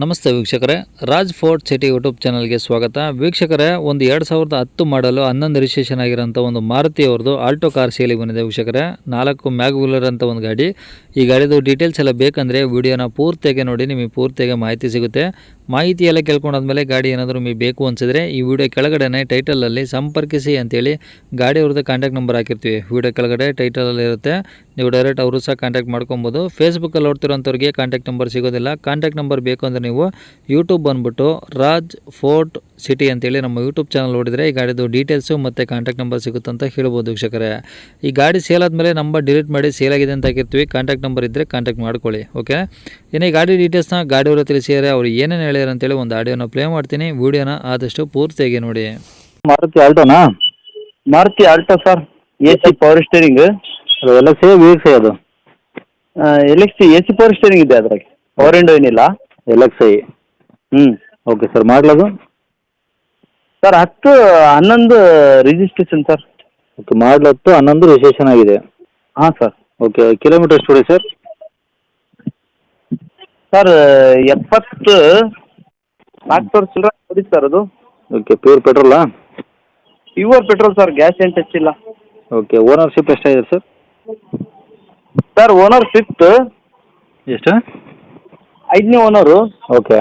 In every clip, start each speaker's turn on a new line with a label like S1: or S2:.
S1: ನಮಸ್ತೆ ವೀಕ್ಷಕರೇ, Raj fort city YouTube ಚಾನಲ್ಗೆ ಸ್ವಾಗತ. ವೀಕ್ಷಕರೇ, ಒಂದು ಎರಡು ಸಾವಿರದ ಹತ್ತು ಮಾಡಲು ಹನ್ನೊಂದು ರಿಜಿಸ್ಟ್ರೇಷನ್ ಆಗಿರೋಂಥ ಒಂದು ಮಾರುತಿ ಅವ್ರದ್ದು ಆಲ್ಟೋ ಕಾರ್ ಸೇಲಿಗೆ ಬಂದಿದೆ ವೀಕ್ಷಕರೇ. ನಾಲ್ಕು ಮ್ಯಾಗ್ ವೀಲರ್ ಅಂತ ಒಂದು ಗಾಡಿ. ಈ ಗಾಡಿದು ಡೀಟೇಲ್ಸ್ ಎಲ್ಲ ಬೇಕಂದರೆ ವಿಡಿಯೋನ ಪೂರ್ತಿಯಾಗಿ ನೋಡಿ, ನಿಮಗೆ ಪೂರ್ತಿಯಾಗಿ ಮಾಹಿತಿ ಸಿಗುತ್ತೆ. ಮಾಹಿತಿ ಎಲ್ಲ ಕೇಳ್ಕೊಂಡಾದ್ಮೇಲೆ ಗಾಡಿ ಏನಾದರೂ ನಿಮಗೆ ಬೇಕು ಅನಿಸಿದ್ರೆ ಈ ವಿಡಿಯೋ ಕೆಳಗಡೆನೆ ಟೈಟಲಲ್ಲಿ ಸಂಪರ್ಕಿಸಿ ಅಂತೇಳಿ ಗಾಡಿ ಅವ್ರದ್ದು ಕಾಂಟ್ಯಾಕ್ಟ್ ನಂಬರ್ ಹಾಕಿರ್ತೀವಿ. ವಿಡಿಯೋ ಕೆಳಗಡೆ ಟೈಟಲಲ್ಲಿ ಇರುತ್ತೆ. ನೀವು ಡೈರೆಕ್ಟ್ ಅವರು ಸಹ ಕಾಂಟ್ಯಾಕ್ಟ್ ಮಾಡ್ಕೊಬೋದು. ಫೇಸ್ಬುಕ್ಕಲ್ಲಿ ನೋಡ್ತಿರೋಂಥವ್ರಿಗೆ ಕಾಂಟ್ಯಾಕ್ಟ್ ನಂಬರ್ ಸಿಗೋದಿಲ್ಲ. ಕಾಂಟ್ಯಾಕ್ಟ್ ನಂಬರ್ ಬೇಕು ಅಂದರೆ ನೀವು ಯೂಟ್ಯೂಬ್ ಬಂದುಬಿಟ್ಟು ರಾಜ್ ಫೋರ್ಟ್ ಸಿಟಿ ಅಂತೇಳಿ ನಮ್ಮ ಯೂಟ್ಯೂಬ್ ಚಾನಲ್ ನೋಡಿದರೆ ಈ ಗಾಡಿದು ಡೀಟೇಲ್ಸು ಮತ್ತು ಕಾಂಟ್ಯಾಕ್ಟ್ ನಂಬರ್ ಸಿಗುತ್ತೆ ಅಂತ ಹೇಳ್ಬೋದು ವೀಕ್ಷಕರೇ. ಈ ಗಾಡಿ ಸೇಲ್ ಆದಮೇಲೆ ನಂಬರ್ ಡಿಲೀಟ್ ಮಾಡಿ ಸೇಲ್ ಆಗಿದೆ ಅಂತ ಹಾಕಿರ್ತೀವಿ. ಕಾಂಟ್ಯಾಕ್ಟ್ ನಂಬರ್ ಇದ್ದರೆ ಕಾಂಟ್ಯಾಕ್ಟ್ ಮಾಡ್ಕೊಳ್ಳಿ ಓಕೆ ಇನ್ನು ಈ ಗಾಡಿ ಡೀಟೇಲ್ಸ್ನ ಗಾಡಿಯವರು ತಿಳಿಸಿದರೆ ಅವ್ರು ಏನೇನು ಹೇಳ್ಯಾರ ಅಂತೇಳಿ ಒಂದು ಆಡಿಯೋನ ಪ್ಲೇ ಮಾಡ್ತೀನಿ. ವೀಡಿಯೋನ ಆದಷ್ಟು ಪೂರ್ತಿಯಾಗಿ ನೋಡಿ.
S2: Maruti ಆಲ್ಟೋನಾ?
S3: Maruti Alto sir, A C power steering
S2: ಅದು ಎಲ್ಲ ಸೇಮ್ ಸೇ ಅದು.
S3: L A C power steering ಇದೆ ಅದ್ರಾಗೆ. ಪವರ್ ವಿಂಡೋ ಏನಿಲ್ಲ.
S2: ಎಲ್ ಎಕ್ಸ್
S3: ಹ್ಞೂ
S2: ಓಕೆ ಸರ್ ಮಾಡಲದು
S3: ಸರ್ ಹತ್ತು ಹನ್ನೊಂದು ರಿಜಿಸ್ಟ್ರೇಷನ್ ಸರ್.
S2: ಓಕೆ ಮಾಡಲ್ ಹತ್ತು ಹನ್ನೊಂದು ರಿಜಿಸ್ಟ್ರೇಷನ್ ಆಗಿದೆ.
S3: ಹಾಂ ಸರ್.
S2: ಓಕೆ ಕಿಲೋಮೀಟರ್ ಎಷ್ಟು ಹೊಡಿ ಸರ್?
S3: ಸರ್ ಎಪ್ಪತ್ತು ನಾಲ್ಕು ಸಾವಿರ ಚಿಲ್ಲರೆ ಹೊಡಿ ಸರ್ ಅದು.
S2: ಓಕೆ ಪ್ಯೂರ್ ಪೆಟ್ರೋಲಾ
S3: ಪ್ಯೂರ್ ಪೆಟ್ರೋಲ್ ಸರ್ ಗ್ಯಾಸ್ ಏನು ಟಚ್ ಇಲ್ಲ.
S2: ಓಕೆ ಓನರ್ಶಿಪ್ ಎಷ್ಟಾಗಿದೆ ಸರ್?
S3: ಸರ್ ಓನರ್ ಫಿಫ್ತ್
S2: ಎಷ್ಟು?
S3: ಐದನೇ ಓನರು
S2: ಓಕೆ.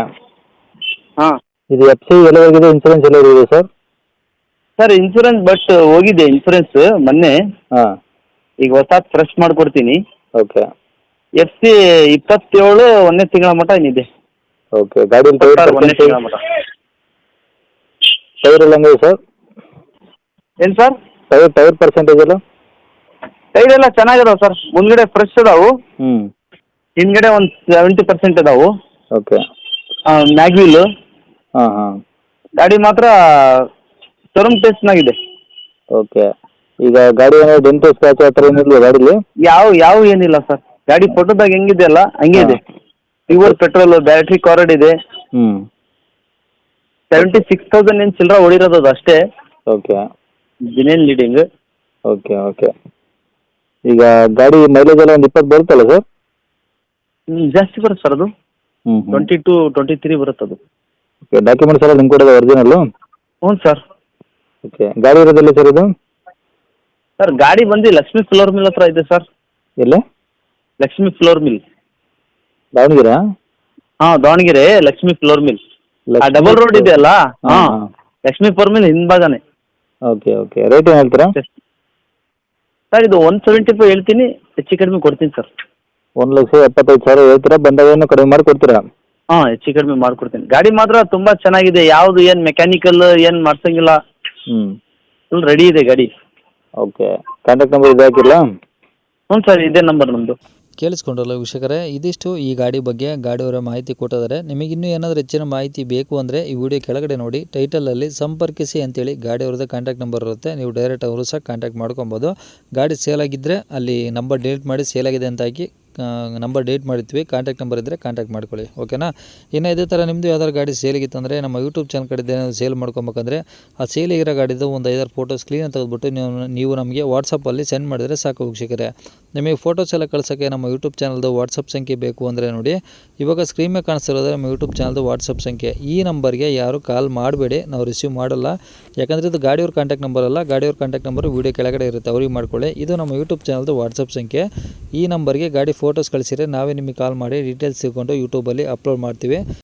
S3: ಹಾಂ.
S2: ಇದು ಎಫ್ ಸಿ ಎಲ್ಲವರೆಗಿದೆ ಇನ್ಸೂರೆನ್ಸ್ ಎಲ್ಲವರೆಗಿದೆ ಸರ್
S3: ಸರ್ ಇನ್ಸೂರೆನ್ಸ್ ಬಟ್ ಹೋಗಿದೆ ಇನ್ಸೂರೆನ್ಸ್ ಮೊನ್ನೆ.
S2: ಹಾಂ.
S3: ಈಗ ಹೊಸ ಫ್ರೆಶ್ ಮಾಡಿಕೊಡ್ತೀನಿ.
S2: ಓಕೆ
S3: ಎಫ್ ಸಿ ಇಪ್ಪತ್ತೇಳು ಒಂದನೇ ತಿಂಗಳ ಮಟ್ಟ ಏನಿದೆ.
S2: ಓಕೆ ಗಾಡಿ
S3: ಒಂದನೇ ತಿಂಗಳ ಮಟ್ಟ
S2: ಟೈರ್ ಎಲ್ಲ ಹಂಗಿದೆ ಸರ್
S3: ಏನು ಸರ್
S2: ಟೈರ್ ಟೈರ್ ಪರ್ಸೆಂಟೇಜ್ ಎಲ್ಲ?
S3: ಟೈರ್ ಎಲ್ಲ ಚೆನ್ನಾಗಿದಾವೆ ಸರ್ ಮುಂದ್ಗಡೆ ಫ್ರೆಶ್ ಅದಾವು
S2: ಹ್ಞೂ
S3: ಹಿಂದ್ಗಡೆ ಒಂದು ಸೆವೆಂಟಿ ಪರ್ಸೆಂಟ್ ಅದಾವು
S2: ಓಕೆ
S3: ಮ್ಯಾಗ್ವೀಲು
S2: ಹಾಂ ಹಾಂ.
S3: ಗಾಡಿ ಮಾತ್ರ ಶೋರೂಮ್ ಟೆಸ್ಟ್ನಾಗಿದೆ
S2: ಓಕೆ. ಈಗ ಗಾಡಿ ಏನಾದ್ರು ಡೆಂಟು ಸ್ಕ್ರಾಚ್ ಆ ಥರ ಏನಿಲ್ಲ ಗಾಡೀಲಿ?
S3: ಯಾವ ಯಾವ ಏನಿಲ್ಲ ಸರ್. ಗಾಡಿ ಫೋಟೋದಾಗ ಹೆಂಗಿದೆ ಅಲ್ಲ ಹಂಗೆ ಇದೆ. ಪ್ಯೂರ್ ಪೆಟ್ರೋಲ್ ಬ್ಯಾಟ್ರಿ ಕಾರ್ಡ್ ಇದೆ.
S2: ಹ್ಞೂ
S3: ಸೆವೆಂಟಿ ಸಿಕ್ಸ್ ತೌಸಂಡ್ ಏನು ಚಿಲ್ಲರ ಹೊಡಿರೋದು ಅದು ಅಷ್ಟೇ.
S2: Okay.
S3: Genuine reading
S2: okay okay. ಈಗ ಗಾಡಿ ಮೈಲೇಜ್ ಎಲ್ಲ ಒಂದು ಇಪ್ಪತ್ತು ಬರುತ್ತಲ್ಲ ಸರ್?
S3: ಜಾಸ್ತಿ ಬರುತ್ತೆ ಸರ್ ಅದು.
S2: ಹ್ಞೂ
S3: ಟ್ವೆಂಟಿ ಟು ಟ್ವೆಂಟಿ ತ್ರೀ ಬರುತ್ತೆ ಅದು
S2: ಓಕೆ ಡಾಕ್ಯುಮೆಂಟ್ಸ್ ಎಲ್ಲ ನಿಮ್ಮ ಕಡೆ ಒರಿಜಿನಲ್ಲು
S3: ಹ್ಞೂ ಸರ್.
S2: ಓಕೆ ಗಾಡಿ ಇರೋದಿಲ್ಲ ಸರ್ ಇದು?
S3: ಸರ್ ಗಾಡಿ ಬಂದು ಲಕ್ಷ್ಮೀ ಫ್ಲೋರ್ ಮಿಲ್ ಹತ್ರ ಇದೆ ಸರ್.
S2: ಎಲ್ಲ?
S3: Lakshmi flour mill
S2: Davanagere?
S3: ಹಾಂ ದಾವಣಗೆರೆ ಲಕ್ಷ್ಮೀ ಫ್ಲೋರ್ ಮಿಲ್ ಆ ಡಬಲ್ ರೋಡ್ ಇದೆ ಅಲ್ಲ?
S2: ಹಾ.
S3: ಲಕ್ಷ್ಮೀ ಫ್ಲೋರ್ ಮಿಲ್ ಹಿಂಭಾಗನೇ.
S2: ಓಕೆ ಓಕೆ ರೇಟ್ ಏನು ಹೇಳ್ತೀರಾ?
S3: ಸರ್ ಇದು ಒನ್ ಸೆವೆಂಟಿ ಫೈವ್ ಹೇಳ್ತೀನಿ ಹೆಚ್ಚು ಕಡಿಮೆ ಕೊಡ್ತೀನಿ ಸರ್.
S2: ಒಂದು ಲಕ್ಷ ಎಪ್ಪತ್ತೈದು ಸಾವಿರ ಹೇಳ್ತೀರಾ? ಬಂದಾಗ ಏನು ಕಡಿಮೆ ಮಾಡಿ ಕೊಡ್ತೀರಾ?
S3: ಹಾಂ ಹೆಚ್ಚು ಕಡಿಮೆ ಮಾಡ್ಕೊಡ್ತೀನಿ. ಗಾಡಿ ಮಾತ್ರ ತುಂಬಾ ಚೆನ್ನಾಗಿದೆ. ಯಾವುದು ಏನ್ ಮೆಕ್ಯಾನಿಕಲ್ ಏನ್ ಮಾಡ್ಸಂಗಿಲ್ಲ.
S2: ಹ್ಮ್.
S3: ಫುಲ್ ರೆಡಿ ಇದೆ ಗಾಡಿ.
S2: ಓಕೆ ಕಾಂಟ್ಯಾಕ್ಟ್ ನಂಬರ್ ಇದು ಹಾಕಿಲ್ಲ
S3: ಹ್ಞೂ ಸರ್ ಇದೇ ನಂಬರ್ ನಮ್ಮದು
S1: ಕೇಳಿಸ್ಕೊಂಡ್ರಲ್ಲ ವೀಕ್ಷಕರೇ ಇದಿಷ್ಟು ಈ ಗಾಡಿ ಬಗ್ಗೆ ಗಾಡಿಯವರ ಮಾಹಿತಿ ಕೊಟ್ಟಿದ್ದಾರೆ. ನಿಮಗೆ ಇನ್ನೂ ಏನಾದರೂ ಹೆಚ್ಚಿನ ಮಾಹಿತಿ ಬೇಕು ಅಂದರೆ ಈ ವಿಡಿಯೋ ಕೆಳಗಡೆ ನೋಡಿ ಟೈಟಲಲ್ಲಿ ಸಂಪರ್ಕಿಸಿ ಅಂತೇಳಿ ಗಾಡಿಯವ್ರದ್ದು ಕಾಂಟ್ಯಾಕ್ಟ್ ನಂಬರ್ ಇರುತ್ತೆ. ನೀವು ಡೈರೆಕ್ಟ್ ಅವರು ಸಹ ಕಾಂಟ್ಯಾಕ್ಟ್ ಮಾಡ್ಕೊಬೋದು. ಗಾಡಿ ಸೇಲ್ ಆಗಿದ್ದರೆ ಅಲ್ಲಿ ನಂಬರ್ ಡಿಲೀಟ್ ಮಾಡಿ ಸೇಲ್ ಆಗಿದೆ ಅಂತ ಹಾಕಿ ನಂಬರ್ ಡೇಟ್ ಮಾಡಿರ್ತೀವಿ. ಕಾಂಟ್ಯಾಕ್ಟ್ ನಂಬರ್ ಇದ್ದರೆ ಕಾಂಟ್ಯಾಕ್ಟ್ ಮಾಡ್ಕೊಳ್ಳಿ. ಓಕೆನಾ? ಇನ್ನು ಇದೇ ಥರ ನಿಮ್ಮದು ಯಾವ್ದಾದ್ರು ಗಾಡಿ ಸೇಲಿಗಿತ್ತಂದರೆ ನಮ್ಮ ಯೂಟ್ಯೂಬ್ ಚಾನಲ್ ಕಡೆ ಸೇಲ್ ಮಾಡ್ಕೊಬೇಕಂದ್ರೆ ಆ ಸೇಲಿಗಿರೋ ಗಾಡಿದು ಒಂದು ಐದಾರು ಫೋಟೋಸ್ ಕ್ಲೀನ್ ತೆಗೆದುಬಿಟ್ಟು ನೀವು ನೀವು ನಮಗೆ ವಾಟ್ಸಪ್ಪಲ್ಲಿ ಸೆಂಡ್ ಮಾಡಿದರೆ ಸಾಕು ವೀಕ್ಷಕರೇ. ನಿಮಗೆ ಫೋಟೋಸ್ ಎಲ್ಲ ಕಳ್ಸೋಕ್ಕೆ ನಮ್ಮ ಯೂಟ್ಯೂಬ್ ಚಾನಲ್ದು ವಾಟ್ಸಪ್ ಸಂಖ್ಯೆ ಬೇಕು ಅಂದರೆ ನೋಡಿ, ಇವಾಗ ಸ್ಕ್ರೀನ್ ಮೇಲೆ ಕಾಣಿಸ್ತಿರೋದು ನಮ್ಮ ಯೂಟ್ಯೂಬ್ ಚಾನಲ್ದು ವಾಟ್ಸಪ್ ಸಂಖ್ಯೆ. ಈ ನಂಬರ್ಗೆ ಯಾರು ಕಾಲ್ ಮಾಡಬೇಡಿ, ನಾವು ರಿಸೀವ್ ಮಾಡಲ್ಲ. ಯಾಕಂದರೆ ಇದು ಗಾಡಿಯವ್ರ ಕಾಂಟ್ಯಾಕ್ಟ್ ನಂಬರ್ ಅಲ್ಲ, ಗಾಡಿಯವ್ರ ಕಾಂಟ್ಯಾಕ್ಟ್ ನಂಬರ್ ವೀಡಿಯೋ ಕೆಳಗಡೆ ಇರುತ್ತೆ, ಅವ್ರಿಗೆ ಮಾಡ್ಕೊಳ್ಳಿ. ಇದು ನಮ್ಮ ಯೂಟ್ಯೂಬ್ ಚಾನಲ್ದು ವಾಟ್ಸಪ್ ಸಂಖ್ಯೆ. ಈ ನಂಬರ್ಗೆ ಗಾಡಿ ಫೋಟೋಸ್ ಕಳಿಸಿದ್ರೆ ನಾವೇ ನಿಮಗೆ ಕಾಲ್ ಮಾಡಿ ಡೀಟೇಲ್ಸ್ ತಿಳ್ಕೊಂಡು ಯೂಟ್ಯೂಬಲ್ಲಿ ಅಪ್ಲೋಡ್ ಮಾಡ್ತೀವಿ.